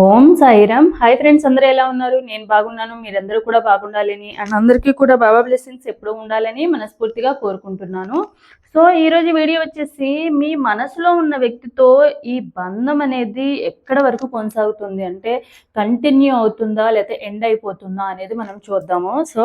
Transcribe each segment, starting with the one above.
ఓం Sairam. Hi friends అందరూ ఎలా ఉన్నారు? నేను బాగున్నాను మీరందరూ కూడా బాగుండాలని అండ్ అందరికీ కూడా బాబా బ్లెస్సింగ్స్ ఎప్పుడూ ఉండాలని మనస్ఫూర్తిగా కోరుకుంటున్నాను. సో ఈరోజు వీడియో వచ్చేసి మీ మనసులో ఉన్న వ్యక్తితో ఈ బంధం అనేది ఎక్కడ వరకు కొనసాగుతుంది అంటే కంటిన్యూ అవుతుందా లేకపోతే ఎండ్ అయిపోతుందా అనేది మనం చూద్దాము. సో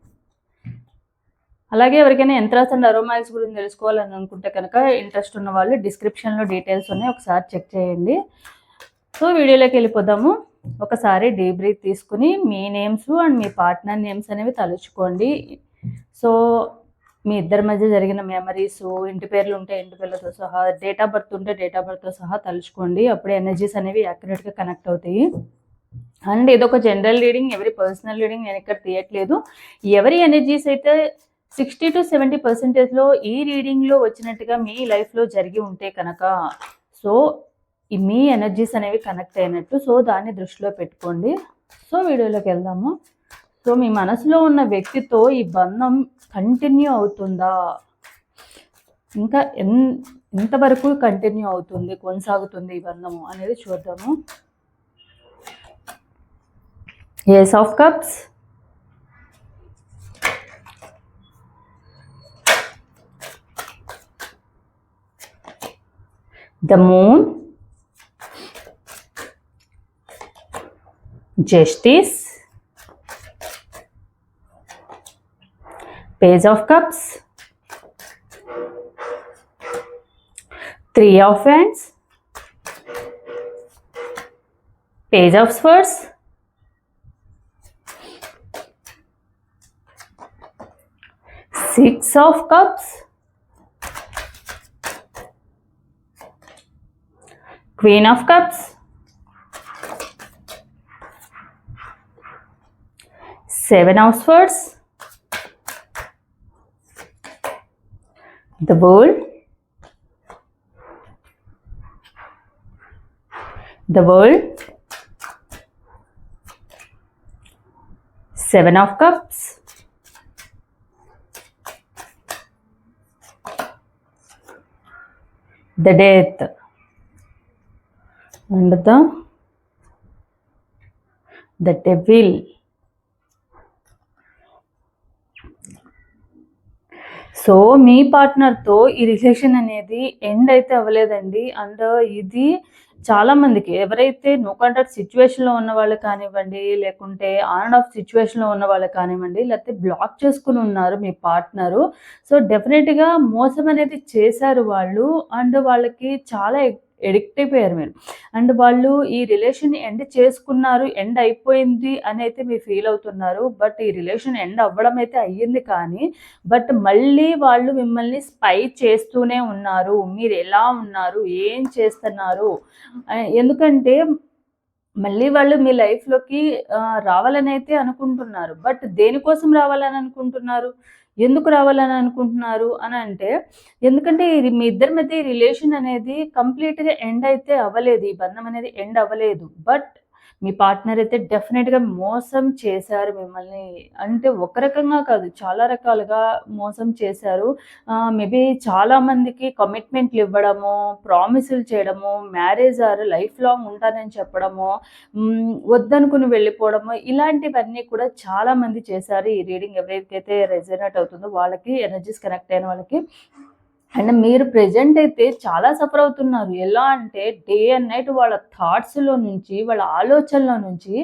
అలాగే ఎవరికైనా యంత్రాస్ అండ్ అరోమాయిల్స్ గురించి తెలుసుకోవాలని అనుకుంటే కనుక ఇంట్రెస్ట్ ఉన్న వాళ్ళు డిస్క్రిప్షన్లో డీటెయిల్స్ ఉన్నాయి ఒకసారి చెక్ చేయండి. సో వీడియోలోకి వెళ్ళిపోదాము. ఒకసారి డీ బ్రీత్ తీసుకుని మీ నేమ్స్ అండ్ మీ పార్ట్నర్ నేమ్స్ అనేవి తలుచుకోండి. సో మీ ఇద్దరి మధ్య జరిగిన మెమరీస్ ఇంటి పేర్లు ఉంటే ఇంటి పేర్లతో సహా డేట్ ఆఫ్ బర్త్ ఉంటే డేట్ ఆఫ్ బర్త్తో సహా తలుచుకోండి. అప్పుడు ఎనర్జీస్ అనేవి యాక్యురేట్గా కనెక్ట్ అవుతాయి. అండ్ ఇదొక జనరల్ రీడింగ్ ఎవరి పర్సనల్ రీడింగ్ నేను ఇక్కడ తీయట్లేదు. ఎవరి ఎనర్జీస్ అయితే సిక్స్టీ టు సెవెంటీ పర్సెంటేజ్లో ఈ రీడింగ్లో వచ్చినట్టుగా మీ లైఫ్లో జరిగి ఉంటే కనుక సో ఈ మీ ఎనర్జీస్ అనేవి కనెక్ట్ అయినట్టు సో దాన్ని దృష్టిలో పెట్టుకోండి. సో వీడియోలోకి వెళ్దాము. సో మీ మనసులో ఉన్న వ్యక్తితో ఈ బంధం కంటిన్యూ అవుతుందా? ఇంకా ఎన్ ఎంతవరకు కంటిన్యూ అవుతుంది కొనసాగుతుంది ఈ బంధము అనేది చూద్దాము. Ace of cups the moon, justice, page of cups, three of wands, page of swords, six of cups, Queen of Cups, Seven of Swords, the Bull, the Bull, Seven of Cups, the Death. And the the devil. So మీ పార్ట్నర్తో ఈ relation అనేది end అయితే అవ్వలేదండి. And ఇది చాలా మందికి ఎవరైతే no contact సిచ్యువేషన్లో ఉన్న వాళ్ళు కానివ్వండి లేకుంటే ఆన్ అండ్ ఆఫ్ సిచ్యువేషన్లో ఉన్న వాళ్ళు కానివ్వండి లేకపోతే బ్లాక్ చేసుకుని ఉన్నారు మీ పార్ట్నరు సో డెఫినెట్గా మోసం అనేది చేశారు వాళ్ళు. అండ్ వాళ్ళకి చాలా ఎడిక్ట్ అయిపోయారు మీరు. అండ్ వాళ్ళు ఈ రిలేషన్ ఎండ్ చేసుకున్నారు ఎండ్ అయిపోయింది అని అయితే మీరు ఫీల్ అవుతున్నారు. బట్ ఈ రిలేషన్ ఎండ్ అవ్వడం అయితే అయ్యింది కానీ బట్ మళ్ళీ వాళ్ళు మిమ్మల్ని స్పై చేస్తూనే ఉన్నారు. మీరు ఎలా ఉన్నారు? ఏం చేస్తున్నారు? ఎందుకంటే మళ్ళీ వాళ్ళు మీ లైఫ్లోకి రావాలని అయితే అనుకుంటున్నారు. బట్ దేనికోసం రావాలని అనుకుంటున్నారు? ఎందుకు రావాలని అనుకుంటున్నారు అని అంటే ఎందుకంటే ఇది మీ ఇద్దరి మధ్య రిలేషన్ అనేది కంప్లీట్గా ఎండ్ అయితే అవ్వలేదు. ఈ బంధం అనేది ఎండ్ అవ్వలేదు. బట్ మీ పార్ట్నర్ అయితే డెఫినెట్గా మోసం చేశారు మిమ్మల్ని. అంటే ఒక రకంగా కాదు చాలా రకాలుగా మోసం చేశారు. మేబీ చాలామందికి కమిట్మెంట్లు ఇవ్వడము ప్రామిసులు చేయడము మ్యారేజ్ ఆర్ లైఫ్ లాంగ్ ఉంటానని చెప్పడము వద్దనుకుని వెళ్ళిపోవడము ఇలాంటివన్నీ కూడా చాలామంది చేశారు. ఈ రీడింగ్ ఎవరికైతే రెజనేట్ అవుతుందో వాళ్ళకి ఎనర్జీస్ కనెక్ట్ అయిన వాళ్ళకి. అండ్ మీరు ప్రజెంట్ అయితే చాలా సఫర్ అవుతున్నారు. ఎలా అంటే డే అండ్ నైట్ వాళ్ళ థాట్స్లో నుంచి వాళ్ళ ఆలోచనలో నుంచి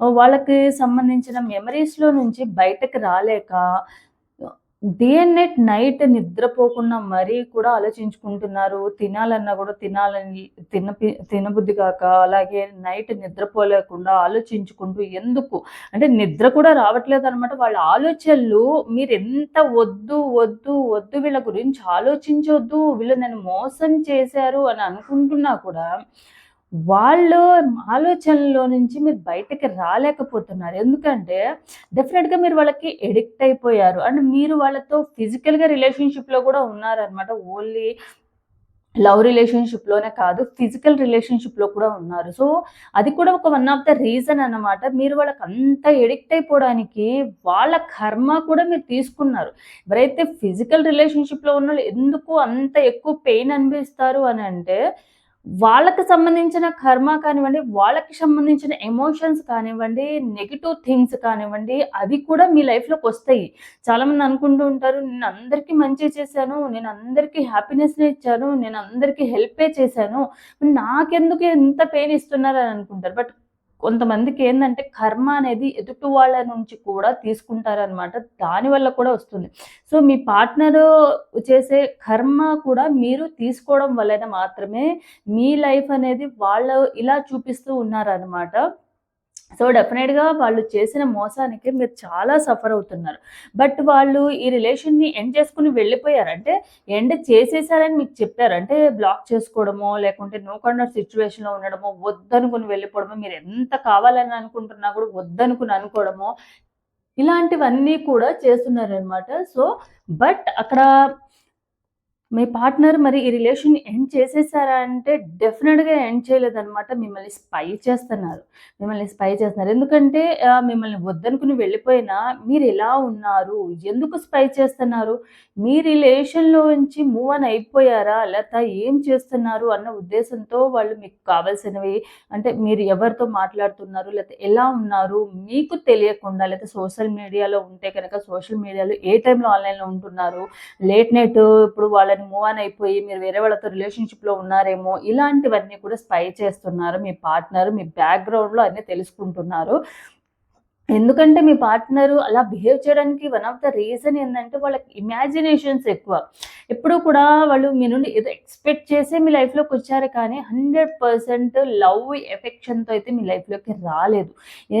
వాళ్ళకి సంబంధించిన మెమరీస్లో నుంచి బయటకు రాలేక డే అండ్ నైట్ నైట్ నిద్రపోకుండా మరీ కూడా ఆలోచించుకుంటున్నారు. తినాలన్నా కూడా తినాలని తిన తినబుద్ధి కాక అలాగే నైట్ నిద్రపోలేకుండా ఆలోచించుకుంటూ ఎందుకు? అంటే నిద్ర కూడా రావట్లేదు అనమాట వాళ్ళ ఆలోచనలు మీరు ఎంత వద్దు వద్దు వద్దు వీళ్ళ గురించి ఆలోచించొద్దు వీళ్ళు నన్ను మోసం చేశారు అని అనుకుంటున్నా కూడా వాళ్ళ ఆలోచనలో నుంచి మీరు బయటకి రాలేకపోతున్నారు. ఎందుకంటే డెఫినెట్గా మీరు వాళ్ళకి ఎడిక్ట్ అయిపోయారు. అండ్ మీరు వాళ్ళతో ఫిజికల్‌గా రిలేషన్‌షిప్‌లో కూడా ఉన్నారనమాట. ఓన్లీ లవ్ రిలేషన్‌షిప్‌లోనే కాదు, ఫిజికల్ రిలేషన్‌షిప్‌లో కూడా ఉన్నారు. సో, అది కూడా ఒక వన్ ఆఫ్ ద రీజన్ అన్నమాట. మీరు వాళ్ళకి అంత ఎడిక్ట్ అయిపోవడానికి వాళ్ళ కర్మ కూడా మీరు తీసుకున్నారు. ఎవరైతే ఫిజికల్ రిలేషన్‌షిప్‌లో ఉన్నోళ్ళు ఎందుకు అంత ఎక్కువ పెయిన్ అనిపిస్తారు అని అంటే వాళ్ళకి సంబంధించిన కర్మ కానివ్వండి, వాళ్ళకి సంబంధించిన ఎమోషన్స్ కానివ్వండి, నెగిటివ్ థింగ్స్ కానివ్వండి, అవి కూడా మీ లైఫ్లోకి వస్తాయి చాలామంది అనుకుంటూ ఉంటారు, నేను అందరికీ మంచి చేశాను, నేను అందరికీ హ్యాపీనెస్‌నే ఇచ్చాను, నేను అందరికీ హెల్పే చేశాను. నాకెందుకు ఎంత పెయిన్ ఇస్తున్నారు అని అనుకుంటారు. బట్ కొంతమందికి ఏంటంటే కర్మ అనేది ఎదుటి వాళ్ళ నుంచి కూడా తీసుకుంటారనమాట. దానివల్ల కూడా వస్తుంది. సో, మీ పార్ట్నర్ చేసే కర్మ కూడా మీరు తీసుకోవడం వలన మాత్రమే మీ లైఫ్ అనేది వాళ్ళు ఇలా చూపిస్తూ ఉన్నారనమాట. సో, డెఫినెట్‌గా వాళ్ళు చేసిన మోసానికి మీరు చాలా సఫర్ అవుతున్నారు. బట్ వాళ్ళు ఈ రిలేషన్‌ని ఎండ్ చేసుకుని వెళ్ళిపోయారంటే ఎండ్ చేసేసారని మీకు చెప్పారు. అంటే బ్లాక్ చేసుకోవడమో, లేకుంటే నో కండర్ సిచ్యువేషన్లో ఉండడమో, వద్దనుకుని వెళ్ళిపోవడమో, మీరు ఎంత కావాలని అనుకుంటున్నా కూడా వద్దనుకుని అనుకోవడమో, ఇలాంటివన్నీ కూడా చేస్తున్నారనమాట. సో, బట్ అక్కడ మీ పార్ట్నర్ మరి ఈ రిలేషన్ ఎండ్ చేసేసారా అంటే డెఫినెట్గా ఎండ్ చేయలేదన్నమాట మిమ్మల్ని స్పై చేస్తున్నారు. మిమ్మల్ని స్పై చేస్తున్నారు. ఎందుకంటే మిమ్మల్ని వద్దనుకుని వెళ్ళిపోయినా ఎలా ఉన్నారు? ఎందుకు స్పై చేస్తున్నారు? మీ రిలేషన్లో నుంచి మూవ్ అని అయిపోయారా? లేకపోతే ఏం చేస్తున్నారు? అన్న ఉద్దేశంతో వాళ్ళు మీకు కావాల్సినవి అంటే మీరు ఎవరితో మాట్లాడుతున్నారు? లేకపోతే ఎలా ఉన్నారు? మీకు తెలియకుండా లేకపోతే సోషల్ మీడియాలో ఉంటే కనుక సోషల్ మీడియాలో ఏ టైంలో ఆన్‌లైన్‌లో ఉంటున్నారు? లేట్ నైట్ ఇప్పుడు వాళ్ళని మూవ్ ఆన్ అయిపోయి మీరు వేరే వాళ్ళతో రిలేషన్‌షిప్‌లో ఉన్నారేమో ఇలాంటివన్నీ కూడా స్పై చేస్తున్నారు. మీ పార్ట్నర్ మీ బ్యాక్‌గ్రౌండ్‌లో అన్నీ తెలుసుకుంటున్నారు. ఎందుకంటే మీ పార్ట్నరు అలా బిహేవ్ చేయడానికి వన్ ఆఫ్ ద రీజన్ ఏంటంటే వాళ్ళకి ఇమాజినేషన్స్ ఎక్కువ. ఎప్పుడూ కూడా వాళ్ళు మీ నుండి ఏదో ఎక్స్‌పెక్ట్ చేసే మీ లైఫ్లోకి వచ్చారు కానీ 100% లవ్, ఎఫెక్షన్‌తో అయితే మీ లైఫ్‌లోకి రాలేదు.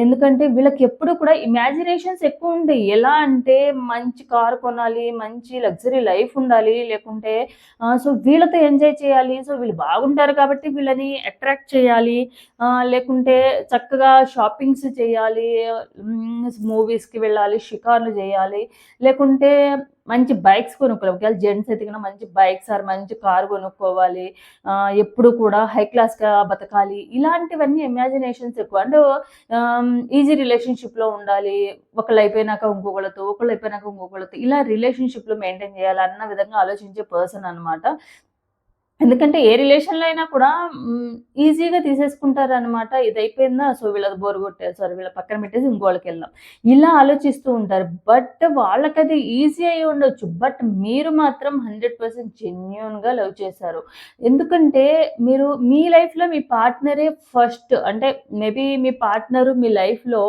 ఎందుకంటే వీళ్ళకి ఎప్పుడు కూడా ఇమాజినేషన్స్ ఎక్కువ ఉంటాయి ఎలా అంటే మంచి కార్ కొనాలి, మంచి లగ్జరీ లైఫ్ ఉండాలి, లేకుంటే సో వీళ్ళతో ఎంజాయ్ చేయాలి. సో వీళ్ళు బాగుంటారు కాబట్టి వీళ్ళని అట్రాక్ట్ చేయాలి. లేకుంటే చక్కగా షాపింగ్స్ చేయాలి. మూవీస్‌కి వెళ్ళాలి, షికార్లు చేయాలి. లేకుంటే మంచి బైక్స్ కొనుక్కోవాలి. ఒకవేళ జెంట్స్ అయితే మంచి బైక్స్ ఆర్ మంచి కార్ కొనుక్కోవాలి. ఎప్పుడు కూడా హై క్లాస్‌గా బతకాలి. ఇలాంటివన్నీ ఇమాజినేషన్స్ ఎక్కువ. అండ్ ఈజీ రిలేషన్‌షిప్‌లో ఉండాలి. ఒకళ్ళు అయిపోయినాక ఇంకొకళ్ళతో, ఒకళ్ళు అయిపోయినాక ఇంకొకళ్ళతో ఇలా రిలేషన్‌షిప్‌లో మెయింటైన్ చేయాలి అన్న విధంగా ఆలోచించే పర్సన్ అనమాట. ఎందుకంటే ఏ రిలేషన్‌లో అయినా కూడా హ్మ్, ఈజీగా తీసేసుకుంటారనమాట. అయిపోయిందా సో వీళ్ళది బోర్ కొట్టారు సరే వీళ్ళ పక్కన పెట్టేసి ఇంకోళ్ళకెళ్దాం. ఇలా ఆలోచిస్తూ ఉంటారు. బట్ వాళ్ళకది ఈజీ అయ్యి ఉండొచ్చు. బట్ మీరు మాత్రం 100% జెన్యూన్‌గా లవ్ చేశారు. ఎందుకంటే మీరు మీ లైఫ్‌లో మీ పార్ట్నరే ఫస్ట్ అంటే మేబీ మీ పార్ట్నరు మీ లైఫ్‌లో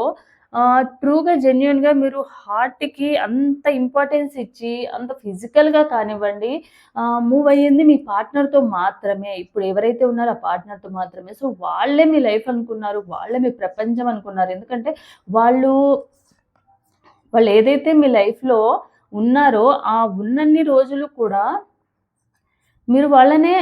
ట్రూగా జెన్యున్గా మీరు హార్ట్‌కి అంత ఇంపార్టెన్స్ ఇచ్చి, అంత ఫిజికల్‌గా కానివ్వండి మూవ్ అయ్యింది మీ పార్ట్నర్‌తో మాత్రమే. ఇప్పుడు ఎవరైతే ఉన్నారో ఆ పార్ట్నర్‌తో మాత్రమే. సో వాళ్ళే మీ లైఫ్ అనుకున్నారు. వాళ్ళే మీ ప్రపంచం అనుకున్నారు. ఎందుకంటే వాళ్ళు వాళ్ళు ఏదైతే మీ లైఫ్‌లో ఉన్నారో ఆ ఉన్నన్ని రోజులు కూడా మీరు వాళ్ళనే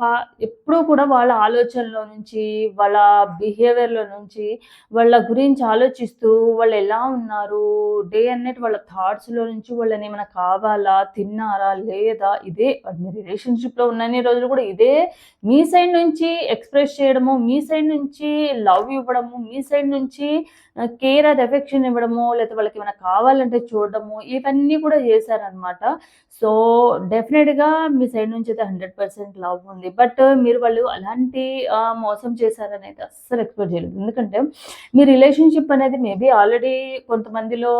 పా ఎప్పుడూ కూడా వాళ్ళ ఆలోచనలో నుంచి, వాళ్ళ బిహేవియర్‌లో నుంచి, వాళ్ళ గురించి ఆలోచిస్తూ వాళ్ళు ఎలా ఉన్నారు, డే అన్నట్టు వాళ్ళ థాట్స్‌లో నుంచి వాళ్ళని ఏమైనా కావాలా, తిన్నారా, లేదా ఇదే మీ రిలేషన్‌షిప్‌లో ఉన్నన్ని రోజులు కూడా ఇదే మీ సైడ్ నుంచి ఎక్స్‌ప్రెస్ చేయడము, మీ సైడ్ నుంచి లవ్ ఇవ్వడము, మీ సైడ్ నుంచి కేర్ ఆర్ ఎఫెక్షన్ ఇవ్వడము, లేకపోతే వాళ్ళకేమైనా కావాలంటే చూడడము, ఇవన్నీ కూడా చేశారనమాట. సో, డెఫినెట్గా మీ సైడ్ నుంచి అయితే 100% లవ్ ఉంది. బట్ మీరు వాళ్ళు అలాంటి మోసం మోసం అయితే అస్సలు ఎక్స్‌పెక్ట్ చేయలేదు. ఎందుకంటే మీ రిలేషన్‌షిప్ అనేది మేబీ ఆల్రెడీ కొంతమందిలో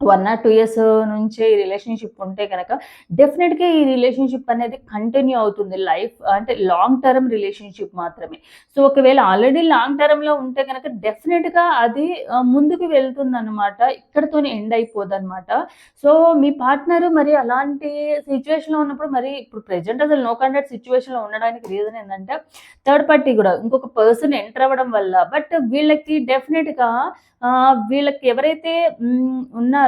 వన్ ఆర్ టూ ఇయర్స్ నుంచే ఈ రిలేషన్‌షిప్ ఉంటే కనుక డెఫినెట్గా ఈ రిలేషన్‌షిప్ అనేది కంటిన్యూ అవుతుంది. లైఫ్ అంటే లాంగ్ టర్మ్ రిలేషన్‌షిప్ మాత్రమే. సో, ఒకవేళ ఆల్రెడీ లాంగ్ టర్మ్‌లో ఉంటే కనుక డెఫినెట్గా అది ముందుకు వెళ్తుందనమాట. ఇక్కడతోనే ఎండ్ అయిపోదనమాట. సో, మీ పార్ట్నర్ మరి అలాంటి సిచ్యువేషన్లో ఉన్నప్పుడు మరి ఇప్పుడు ప్రెజెంట్ అసలు నో కాంటాక్ట్ సిచ్యువేషన్లో ఉండడానికి రీజన్ ఏంటంటే థర్డ్ పార్టీ కూడా ఇంకొక పర్సన్ ఎంటర్ అవ్వడం వల్ల. బట్ వీళ్ళకి డెఫినెట్గా వీళ్ళకి ఎవరైతే హ్మ్,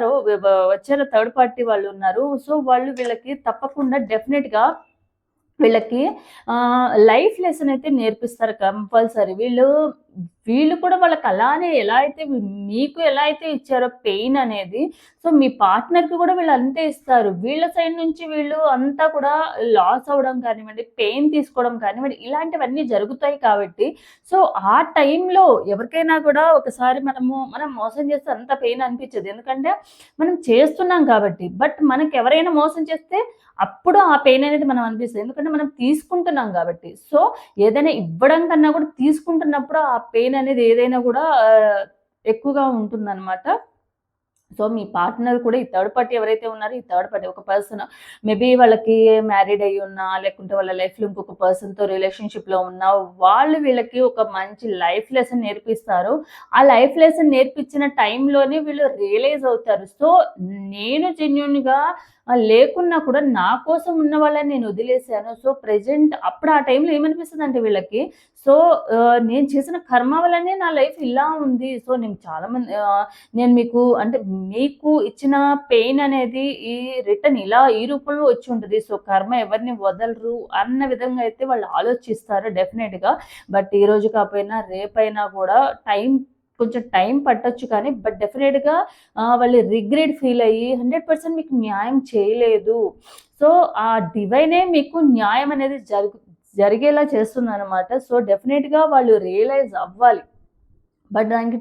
ఉన్నారో వచ్చారో థర్డ్ పార్టీ వాళ్ళు ఉన్నారు. సో, వాళ్ళు వీళ్ళకి తప్పకుండా డెఫినెట్గా వీళ్ళకి లైఫ్ లెసన్ అయితే నేర్పిస్తారు కంపల్సరీ. వీళ్ళు వీళ్ళు కూడా వాళ్ళకి అలానే ఎలా అయితే మీకు ఎలా అయితే ఇచ్చారో పెయిన్ అనేది సో మీ పార్ట్నర్కి కూడా వీళ్ళు అంతే ఇస్తారు. వీళ్ళ సైడ్ నుంచి వీళ్ళు అంతా కూడా లాస్ అవ్వడం కానివ్వండి పెయిన్ తీసుకోవడం కానివ్వండి ఇలాంటివన్నీ జరుగుతాయి కాబట్టి సో ఆ టైంలో ఎవరికైనా కూడా ఒకసారి మనము మనం మోసం చేస్తే అంత పెయిన్ అనిపించదు. ఎందుకంటే మనం చేస్తున్నాం కాబట్టి బట్ మనకి ఎవరైనా మోసం చేస్తే అప్పుడు ఆ పెయిన్ అనేది మనం అనిపిస్తుంది. ఎందుకంటే మనం తీసుకుంటున్నాం కాబట్టి. సో ఏదైనా ఇవ్వడం కన్నా కూడా తీసుకుంటున్నప్పుడు ఆ పెయిన్ అనేది ఏదైనా కూడా ఎక్కువగా ఉంటుందన్నమాట. సో మీ పార్ట్నర్ కూడా ఈ థర్డ్ పార్టీ ఎవరైతే ఉన్నారో ఈ థర్డ్ పార్టీ ఒక పర్సన్ మేబీ వాళ్ళకి మ్యారీడ్ అయ్యి ఉన్నా లేకుంటే వాళ్ళ లైఫ్లో ఇంకొక పర్సన్తో రిలేషన్షిప్లో ఉన్నా వాళ్ళు వీళ్ళకి ఒక మంచి లైఫ్ లెసన్ నేర్పిస్తారు. ఆ లైఫ్ లెసన్ నేర్పించిన టైంలోనే వీళ్ళు రియలైజ్ అవుతారు. సో నేను జెన్యున్గా లేకున్నా కూడా నా కోసం ఉన్న వాళ్ళని నేను వదిలేశాను సో ప్రజెంట్ అప్పుడు ఆ టైంలో ఏమనిపిస్తుంది అంటే వీళ్ళకి సో నేను చేసిన కర్మ వల్లనే నా లైఫ్ ఇలా ఉంది. సో నేను చాలామంది నేను మీకు అంటే మీకు ఇచ్చిన పెయిన్ అనేది ఈ రిటర్న్ ఇలా ఈ రూపంలో వచ్చి ఉంటుంది. సో కర్మ ఎవరిని వదలరు అన్న విధంగా అయితే వాళ్ళు ఆలోచిస్తారు డెఫినెట్గా బట్ ఈ రోజు కాకపోయినా రేపైనా కూడా టైం కొంచెం టైం పట్టొచ్చు కానీ బట్ డెఫినెట్గా వాళ్ళు రిగ్రెట్ ఫీల్ అయ్యి హండ్రెడ్ పర్సెంట్ మీకు న్యాయం చేయలేదు. సో ఆ డివైనే మీకు న్యాయం అనేది జరుగు జరిగేలా చేస్తుంది అనమాట సో డెఫినెట్గా వాళ్ళు రియలైజ్ అవ్వాలి. బట్ దానికి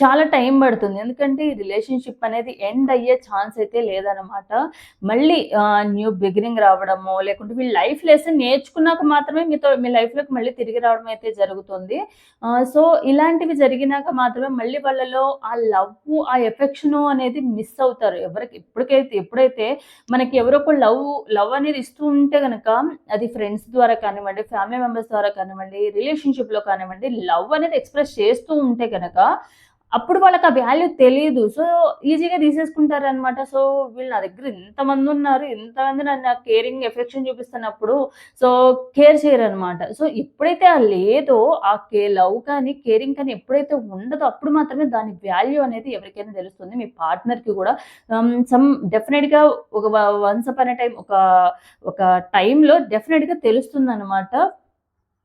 చాలా టైం పడుతుంది. ఎందుకంటే ఈ రిలేషన్షిప్ అనేది ఎండ్ అయ్యే ఛాన్స్ అయితే లేదనమాట మళ్ళీ న్యూ బిగినింగ్ రావడము లేకుంటే మీ లైఫ్ లెసన్ నేర్చుకున్నాక మాత్రమే మీతో మీ లైఫ్లోకి మళ్ళీ తిరిగి రావడం అయితే జరుగుతుంది. సో ఇలాంటివి జరిగినాక మాత్రమే మళ్ళీ వాళ్ళలో ఆ లవ్ ఆ ఎఫెక్షన్ అనేది మిస్ అవుతారు. ఎవరికి ఎప్పటికైతే ఎప్పుడైతే మనకి ఎవరో ఒక లవ్ లవ్ అనేది ఇస్తూ ఉంటే కనుక అది ఫ్రెండ్స్ ద్వారా కానివ్వండి ఫ్యామిలీ మెంబర్స్ ద్వారా కానివ్వండి రిలేషన్షిప్లో కానివ్వండి లవ్ అనేది ఎక్స్ప్రెస్ చేస్తూ ఉంటే కనుక అప్పుడు వాళ్ళకి ఆ వాల్యూ తెలియదు సో ఈజీగా తీసేసుకుంటారనమాట సో వీళ్ళు నా దగ్గర ఇంతమంది ఉన్నారు. ఇంతమంది నన్ను కేరింగ్ ఎఫెక్షన్ చూపిస్తున్నప్పుడు సో కేర్ చేయరు అనమాట సో ఎప్పుడైతే ఆ లేదో ఆ కే లవ్ కానీ కేరింగ్ కానీ ఎప్పుడైతే ఉండదో అప్పుడు మాత్రమే దాని వాల్యూ అనేది ఎవరికైనా తెలుస్తుంది. మీ పార్ట్నర్కి కూడా. సమ్ డెఫినెట్గా ఒక వన్స్ అప్ అనే టైం ఒక ఒక టైంలో డెఫినెట్గా తెలుస్తుంది అనమాట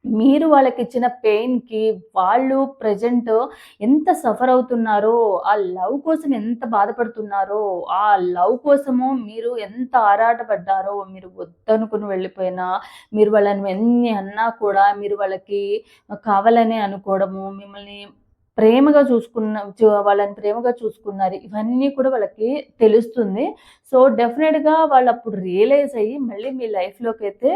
మీరు వాళ్ళకి ఇచ్చిన పెయిన్‌కి వాళ్ళు ప్రెజెంట్ ఎంత సఫర్ అవుతున్నారో, ఆ లవ్ కోసం ఎంత బాధపడుతున్నారో, ఆ లవ్ కోసము మీరు ఎంత ఆరాటపడ్డారో, మీరు వద్దనుకుని వెళ్ళిపోయినా, మీరు వాళ్ళని ఎన్ని అన్నా కూడా మీరు వాళ్ళకి కావాలనే అనుకోవడము, మిమ్మల్ని ప్రేమగా చూసుకున్న వాళ్ళని ప్రేమగా చూసుకున్నారు. ఇవన్నీ కూడా వాళ్ళకి తెలుస్తుంది. సో డెఫినెట్గా వాళ్ళు అప్పుడు రియలైజ్ అయ్యి మళ్ళీ మీ లైఫ్లోకి అయితే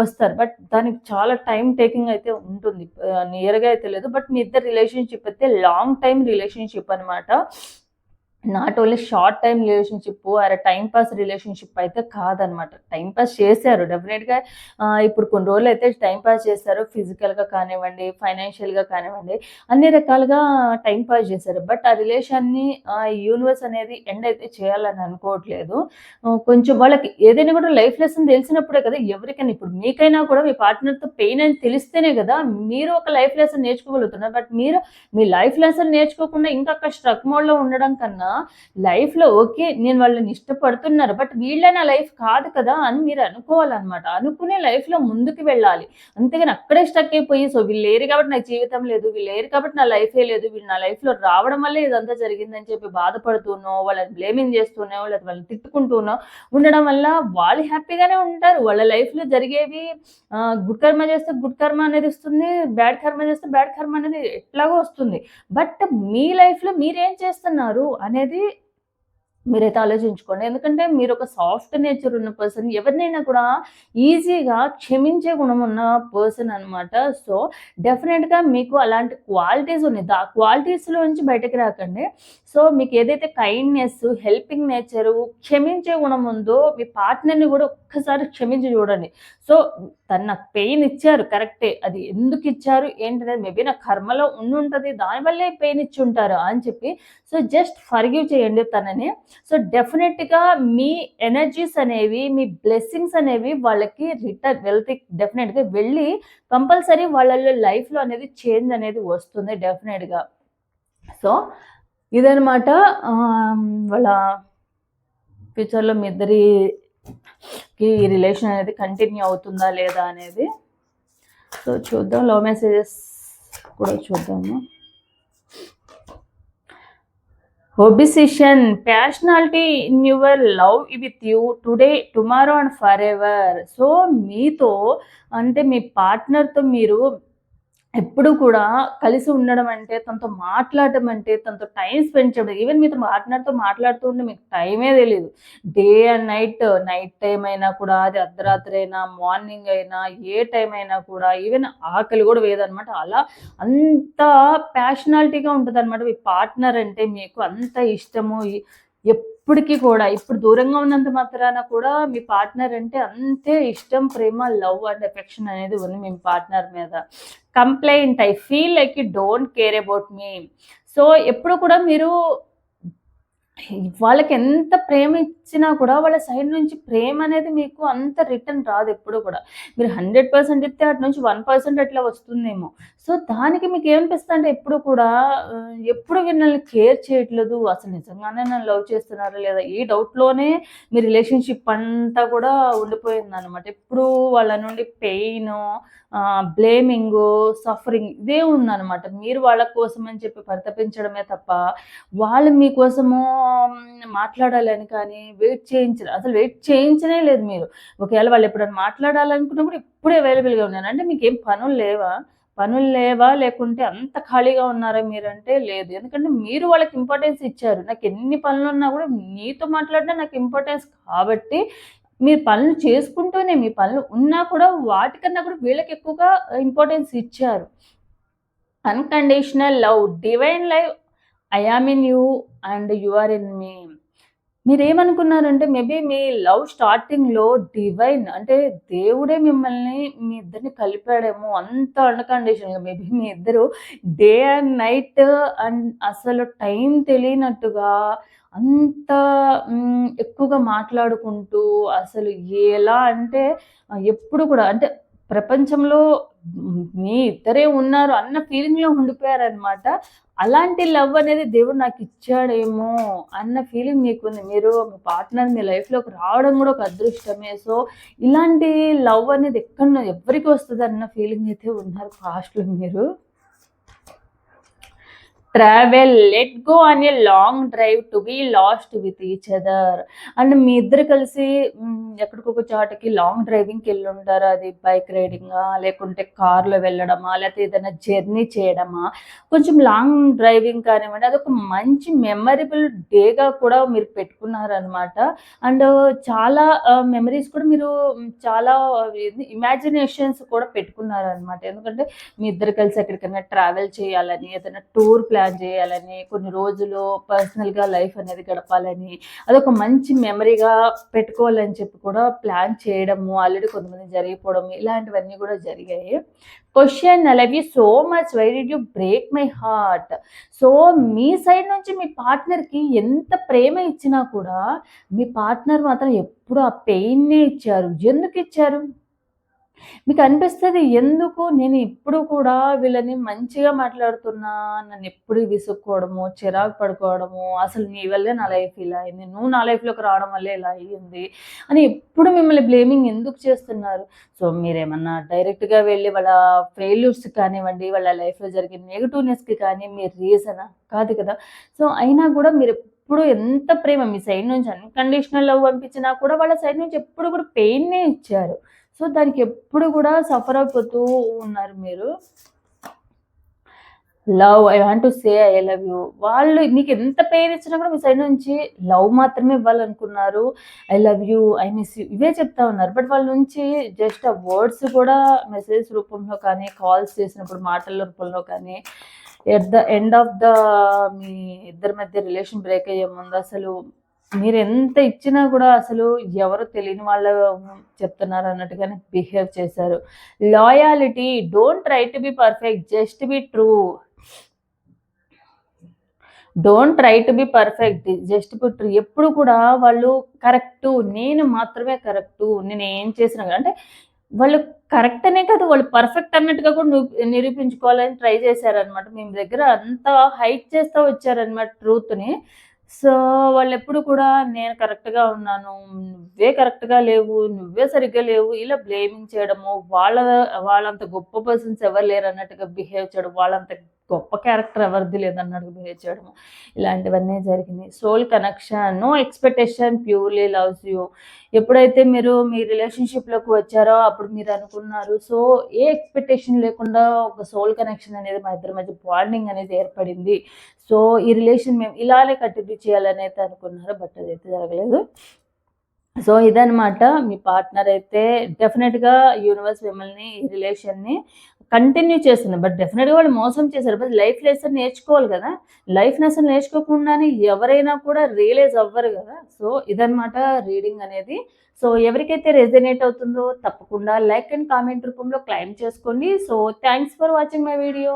వస్తారు. బట్ దానికి చాలా టైం టేకింగ్ అయితే ఉంటుంది. నియర్గా అయితే లేదు. బట్ మీ ఇద్దరు రిలేషన్షిప్ అయితే లాంగ్ టైం రిలేషన్షిప్ అనమాట not only short time relationship అరే టైం పాస్ రిలేషన్షిప్ అయితే కాదనమాట. టైం పాస్ చేశారు డెఫినెట్గా ఇప్పుడు కొన్ని రోజులు అయితే టైం పాస్ చేశారు ఫిజికల్గా కానివ్వండి ఫైనాన్షియల్గా కానివ్వండి అన్ని రకాలుగా టైం పాస్ చేశారు. బట్ ఆ రిలేషన్ని యూనివర్స్ అనేది ఎండ్ అయితే చేయాలని అనుకోవట్లేదు. కొంచెం వాళ్ళకి ఏదైనా కూడా లైఫ్ లెసన్ తెలిసినప్పుడే కదా ఎవరికైనా ఇప్పుడు మీకైనా కూడా మీ పార్ట్నర్తో పెయిన్ అని తెలిస్తేనే కదా మీరు ఒక లైఫ్ లెసన్ నేర్చుకోగలుగుతున్నారు. బట్ మీరు మీ లైఫ్ లెసన్ నేర్చుకోకుండా ఇంకా స్ట్రక్ మోడ్లో ఉండడం కన్నా లైఫ్లో ఓకే నేను వాళ్ళని ఇష్టపడుతున్నారు బట్ వీళ్ళ నా లైఫ్ కాదు కదా అని మీరు అనుకోవాలన్నమాట. అనుకునే లైఫ్లో ముందుకు వెళ్ళాలి. అంతేగాని అక్కడే స్టక్ అయిపోయి సో వీళ్ళు లేరు కాబట్టి నాకు జీవితం లేదు వీళ్ళు లేరు కాబట్టి నా లైఫే లేదు వీళ్ళు నా లైఫ్లో రావడం వల్లే ఇదంతా జరిగిందని చెప్పి బాధపడుతూనో వాళ్ళని బ్లేమింగ్ చేస్తూనో లేదా వాళ్ళని తిట్టుకుంటూనో ఉండడం వల్ల వాళ్ళు హ్యాపీగానే ఉంటారు. వాళ్ళ లైఫ్లో జరిగేవి గుడ్ కర్మ చేస్తే గుడ్ కర్మ అనేది వస్తుంది బ్యాడ్ కర్మ చేస్తే బ్యాడ్ కర్మ అనేది ఎట్లాగో వస్తుంది. బట్ మీ లైఫ్లో మీరేం చేస్తున్నారు అనే అనేది మీరైతే ఆలోచించుకోండి. ఎందుకంటే మీరు ఒక సాఫ్ట్ నేచర్ ఉన్న పర్సన్ ఎవరినైనా కూడా ఈజీగా క్షమించే గుణం ఉన్న పర్సన్ అనమాట సో డెఫినెట్గా మీకు అలాంటి క్వాలిటీస్ ఉన్నాయి. ఆ క్వాలిటీస్లో నుంచి బయటకు రాకండి. సో మీకు ఏదైతే కైండ్నెస్ హెల్పింగ్ నేచరు క్షమించే గుణం ఉందో మీ పార్ట్నర్ని కూడా ఒక్కసారి క్షమించి చూడండి. సో తను నాకు పెయిన్ ఇచ్చారు కరెక్టే అది ఎందుకు ఇచ్చారు? ఏంటనేది మేబీ నా కర్మలో ఉండుంటుంది దానివల్లే పెయిన్ ఇచ్చి ఉంటారు అని చెప్పి. సో జస్ట్ ఫర్గ్యూ చేయండి తనని. సో డెఫినెట్గా మీ ఎనర్జీస్ అనేవి మీ బ్లెస్సింగ్స్ అనేవి వాళ్ళకి రిటర్న్ వెళ్తే డెఫినెట్గా వెళ్ళి కంపల్సరీ వాళ్ళ లైఫ్లో అనేది చేంజ్ అనేది వస్తుంది డెఫినెట్గా సో ఇదనమాట వాళ్ళ ఫ్యూచర్లో మీ ఇద్దరికి ఈ రిలేషన్ అనేది కంటిన్యూ అవుతుందా లేదా అనేది. సో చూద్దాం. లవ్ మెసేజెస్ కూడా చూద్దాము. Obsession passionality in your love with you today tomorrow and forever so మీతో అంటే మీ పార్ట్నర్తో మీరు ఎప్పుడు కూడా కలిసి ఉండడం అంటే తనతో మాట్లాడడం అంటే తనతో టైం స్పెండ్ చేయడం ఈవెన్ మీతో మాట్లాడుతూ మాట్లాడుతూ ఉంటే మీకు టైమే తెలియదు day and night night time అయినా కూడా అది అర్ధరాత్రి అయినా మార్నింగ్ అయినా ఏ టైం అయినా కూడా ఈవెన్ ఆకలి కూడా వేదనమాట అలా అంత ప్యాషనాలిటీగా ఉంటుంది అనమాట మీ పార్ట్నర్ అంటే మీకు అంత ఇష్టము. ఇప్పటికీ కూడా ఇప్పుడు దూరంగా ఉన్నంత మాత్రాన కూడా మీ పార్ట్నర్ అంటే అంతే ఇష్టం ప్రేమ లవ్ అండ్ ఎఫెక్షన్ అనేది ఉంది మీ పార్ట్నర్ మీద. Complaint I feel like you don't care about me. So ఎప్పుడు కూడా మీరు వాళ్ళకి ఎంత ప్రేమ ఇచ్చినా కూడా వాళ్ళ సైడ్ నుంచి ప్రేమ అనేది మీకు అంత రిటర్న్ రాదు ఎప్పుడు కూడా. మీరు హండ్రెడ్ పర్సెంట్ ఇస్తే అటు నుంచి వన్ పర్సెంట్ అట్లా వస్తుందేమో. సో దానికి మీకు ఏమనిపిస్తుంది అంటే ఎప్పుడు కూడా ఎప్పుడు వీళ్ళని కేర్ చేయట్లేదు. అసలు నిజంగానే నన్ను లవ్ చేస్తున్నారా లేదా? ఈ డౌట్లోనే మీ రిలేషన్షిప్ అంతా కూడా ఉండిపోయింది అనమాట ఎప్పుడు వాళ్ళ నుండి పెయిన్ బ్లేమింగ్ సఫరింగ్ ఇదే ఉందన్నమాట. మీరు వాళ్ళ కోసం అని చెప్పి పరితపించడమే తప్ప వాళ్ళు మీకోసము మాట్లాడాలని కానీ వెయిట్ చేయించరు అసలు వెయిట్ చేయించనే లేదు మీరు. ఒకవేళ వాళ్ళు ఎప్పుడైనా మాట్లాడాలనుకున్నప్పుడు ఇప్పుడే అవైలబుల్గా ఉన్నాను అంటే మీకు ఏం పనులు లేవా? పనులు లేవా? లేకుంటే అంత ఖాళీగా ఉన్నారా మీరంటే లేదు. ఎందుకంటే మీరు వాళ్ళకి ఇంపార్టెన్స్ ఇచ్చారు. నాకు ఎన్ని పనులు ఉన్నా కూడా నీతో మాట్లాడినా నాకు ఇంపార్టెన్స్ కాబట్టి మీరు పనులు చేసుకుంటూనే మీ పనులు ఉన్నా కూడా వాటికన్నా కూడా వీళ్ళకి ఎక్కువగా ఇంపార్టెన్స్ ఇచ్చారు. Unconditional love divine live I am in you and you are in me మీరేమనుకున్నారంటే maybe మీ లవ్ స్టార్టింగ్లో డివైన్ అంటే దేవుడే మిమ్మల్ని మీ ఇద్దరిని కలిపాడేమో అంత అన్కండిషన్గా మేబీ మీ ఇద్దరు డే అండ్ నైట్ అండ్ అసలు టైం తెలియనట్టుగా అంత ఎక్కువగా మాట్లాడుకుంటూ అసలు ఎలా అంటే ఎప్పుడు కూడా అంటే ప్రపంచంలో మీ ఇద్దరే ఉన్నారు అన్న ఫీలింగ్లో ఉండిపోయారనమాట అలాంటి లవ్ అనేది దేవుడు నాకు ఇచ్చాడేమో అన్న ఫీలింగ్ మీకుంది. మీరు మీ పార్ట్నర్ మీ లైఫ్లోకి రావడం కూడా ఒక అదృష్టమే. సో ఇలాంటి లవ్ అనేది ఎక్కడ ఎవరికి వస్తుంది అన్న ఫీలింగ్ అయితే ఉన్నారు ఫాస్ట్లో మీరు? Travel let go on a long drive to be lost with each other and మీ ఇద్దరు కలిసి ఎక్కడికొక చోటకి లాంగ్ డ్రైవింగ్కి వెళ్ళి ఉంటారు అది బైక్ రైడింగా లేకుంటే కార్లో వెళ్ళడమా లేకపోతే ఏదైనా జర్నీ చేయడమా. కొంచెం లాంగ్ డ్రైవింగ్ కానివ్వండి అదొక మంచి మెమరబుల్ డేగా కూడా మీరు పెట్టుకున్నారనమాట అండ్ చాలా మెమరీస్ కూడా మీరు చాలా ఇమాజినేషన్స్ కూడా పెట్టుకున్నారనమాట ఎందుకంటే మీ ఇద్దరు కలిసి ఎక్కడికైనా ట్రావెల్ చేయాలని ఏదైనా టూర్ ప్లాన్ ప్లాన్ చేయాలని కొన్ని రోజులు పర్సనల్గా లైఫ్ అనేది గడపాలని అదొక మంచి మెమరీగా పెట్టుకోవాలని చెప్పి కూడా ప్లాన్ చేయడము ఆల్రెడీ కొంతమంది జరిగిపోవడం ఇలాంటివన్నీ కూడా జరిగాయి. Question I love you so much why did you break my heart so me side నుంచి మీ పార్ట్నర్కి ఎంత ప్రేమ ఇచ్చినా కూడా మీ పార్ట్నర్ మాత్రం ఎప్పుడు ఆ పెయిన్నే ఇచ్చారు. ఎందుకు ఇచ్చారు? మీకు అనిపిస్తుంది ఎందుకు నేను ఇప్పుడు కూడా వీళ్ళని మంచిగా మాట్లాడుతున్నా నన్ను ఎప్పుడు విసుక్కోవడము చిరాకు పడుకోవడము అసలు నీ వల్లే నా లైఫ్ ఇలా అయింది నువ్వు నా లైఫ్లోకి రావడం వల్లే ఇలా అయ్యింది అని ఎప్పుడు మిమ్మల్ని బ్లేమింగ్ ఎందుకు చేస్తున్నారు? సో మీరేమన్నా డైరెక్ట్గా వెళ్ళి వాళ్ళ ఫెయిల్యూర్స్ కానివ్వండి వాళ్ళ లైఫ్లో జరిగిన నెగిటివ్నెస్కి కానీ మీరు రీజనా కాదు కదా. సో అయినా కూడా మీరు ఎప్పుడు ఎంత ప్రేమ మీ సైడ్ నుంచి అన్కండిషనల్ లవ్ పంపించినా కూడా వాళ్ళ సైడ్ నుంచి ఎప్పుడు కూడా పెయిన్నే ఇచ్చారు. సో దానికి ఎప్పుడు కూడా సఫర్ అయిపోతూ ఉన్నారు మీరు. Love I want to say I love you. వాళ్ళు మీకు ఎంత పెయిన్ ఇచ్చినా కూడా మీ సైడ్ నుంచి లవ్ మాత్రమే ఇవ్వాలనుకున్నారు. I love you I miss you. ఇవే చెప్తా ఉన్నారు. బట్ వాళ్ళ నుంచి జస్ట్ ఆ వర్డ్స్ కూడా మెసేజ్ రూపంలో కానీ కాల్స్ చేసినప్పుడు మాటల రూపంలో కానీ at the end of the మీ ఇద్దరి మధ్య రిలేషన్ బ్రేక్ అయ్యే ముందు అసలు మీరు ఎంత ఇచ్చినా కూడా అసలు ఎవరు తెలియని వాళ్ళు చెప్తున్నారు అన్నట్టుగానే బిహేవ్ చేశారు. Loyalty don't try to be perfect just be true. Don't try to be perfect just be true. ఎప్పుడు కూడా వాళ్ళు కరెక్టు నేను మాత్రమే కరెక్టు నేను ఏం చేసినా అంటే వాళ్ళు కరెక్ట్ అనే కాదు వాళ్ళు పర్ఫెక్ట్ అన్నట్టుగా కూడా నిరూపించుకోవాలని ట్రై చేశారనమాట మీ దగ్గర అంత హైట్ చేస్తూ వచ్చారనమాట ట్రూత్ని. సో, వాళ్ళు ఎప్పుడు కూడా నేను కరెక్ట్‌గా ఉన్నాను. నువ్వే కరెక్ట్‌గా లేవు. నువ్వే సరిగ్గా లేవు. ఇలా బ్లేమింగ్ చేయడము. వాళ్ళ వాళ్ళంత గొప్ప పర్సన్స్ ఎవరు లేరు అన్నట్టుగా బిహేవ్ చేయడం. వాళ్ళంత గొప్ప క్యారెక్టర్ ఎవరిది లేదన్నట్టుగా బిహేవ్ చేయడము. ఇలాంటివన్నీ జరిగినాయి. Soul connection, no expectation purely loves you. ఎప్పుడైతే మీరు మీ రిలేషన్‌షిప్‌లోకి వచ్చారో అప్పుడు మీరు అనుకున్నారు. సో, ఏ ఎక్స్‌పెక్టేషన్ లేకుండా ఒక సోల్ కనెక్షన్ అనేది మా ఇద్దరి మధ్య బాండింగ్ అనేది ఏర్పడింది. సో, ఈ రిలేషన్ మేము ఇలానే కంటిన్యూ చేయాలనైతే అనుకున్నారు. బట్ అదైతే జరగలేదు. సో, ఇదనమాట మీ పార్ట్నర్ అయితే డెఫినెట్గా యూనివర్స్ మిమ్మల్ని ఈ రిలేషన్‌ని కంటిన్యూ చేస్తుంది. బట్ డెఫినెట్గా వాళ్ళు మోసం చేశారు. బట్ లైఫ్ లెసన్ నేర్చుకోవాలి కదా లైఫ్ లెసన్ నేర్చుకోకుండానే ఎవరైనా కూడా రియలైజ్ అవ్వరు కదా సో, ఇదనమాట రీడింగ్ అనేది. సో, ఎవరికైతే రెజినేట్ అవుతుందో తప్పకుండా లైక్ అండ్ కామెంట్ రూపంలో క్లెయిమ్ చేసుకోండి. So, thanks for watching my video.